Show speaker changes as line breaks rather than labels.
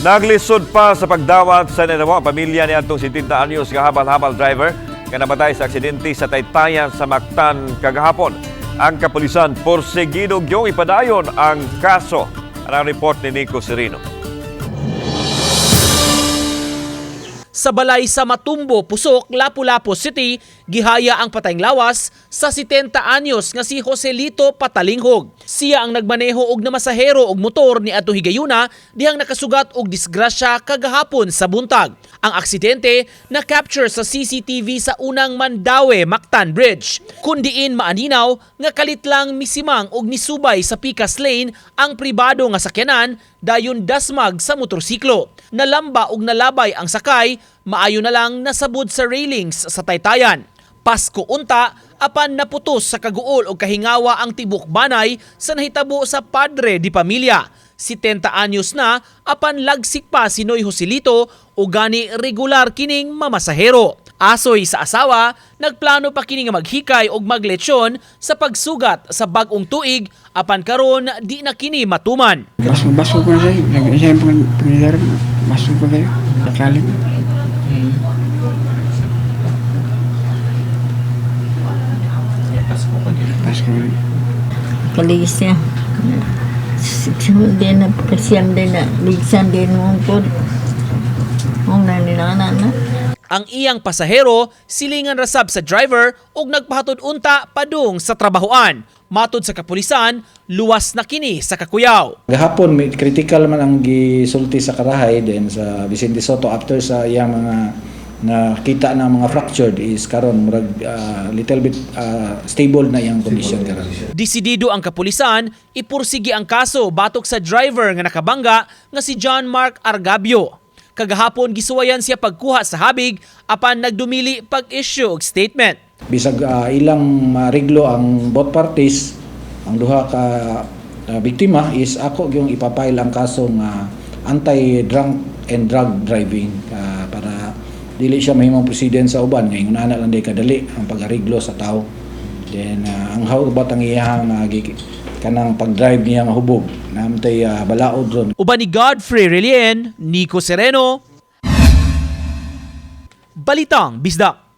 Naglisod pa sa pagdawat sa ang pamilya ni atong 70 anyos nga habal-habal driver nga namatay sa aksidente sa Taytayan sa Mactan kagahapon. Ang kapulisan porsegido gyong ipadayon ang kaso. Ang report ni Nico Serino.
Sa balay sa Matumbo, Pusok, Lapu-Lapu City, gihaya ang patayng lawas sa 70 anyos nga si Joselito Patalinghog. Siya ang nagmaneho og namasahero og motor ni Ato Higayuna dihang nakasugat og disgrasya kagahapon sa buntag. Ang aksidente na capture sa CCTV sa unang Mandawe Mactan Bridge. Kundiin maaninaw nga kalit lang misimang og nisubay sa Picas Lane ang pribado nga sakyanan dayon dasmag sa motorsiklo. Nalamba og nalabay ang sakay, maayo na lang nasabod sa railings sa Taytayan. Pasko unta, apan naputos sa kaguol o kahingawa ang tibok banay sa nahitabo sa padre di pamilya. 70 anyos na, apan lagsik pa si Noy Joselito o gani regular kining mamasahero. Asoy sa asawa, nagplano pa kini nga maghikay og magletsyon sa pagsugat sa bagong tuig apan karon di na kini matuman.
Baso-baso ko na sa'yo. Nag-isa yung pang- pangyayari. Baso ko kayo. Nakalim. Pasko ko na.
kaligis niya. Din na kasiyam din na ligsan din mo po. Kung naninana na.
Ang iyang pasahero silingan rasab sa driver ug nagpahatod unta padung sa trabahoan. Matod sa kapulisan, luwas na kini sa kakuyaw.
Gahapon may critical man ang gisulti sa Karahay then sa Vicente Soto after sa iyang mga na mga fractured is karon murag ah, little bit ah, stable na iyang condition karon.
Desidido ang kapulisan, ipursigi ang kaso batok sa driver nga nakabangga nga si John Mark Argabio. Kagahapon gisuwayan siya pagkuha sa habig apan nagdumili pag-issue og statement.
Bisag ah, ilang mariglo ang both parties ang duha ka ah, biktima is ako yung ipapile ang kaso nga anti-drunk and drug driving para dili siya mahimong president sa uban ngayon ana lang day kadali ang pag-ariglo sa tao. Then ah, ang how about ang iyang uh, kanang pag-drive niya nga hubog? Namtay uh, balaod ron.
Uban ni Godfrey Relien, Nico Sereno, Balitang Bisdak.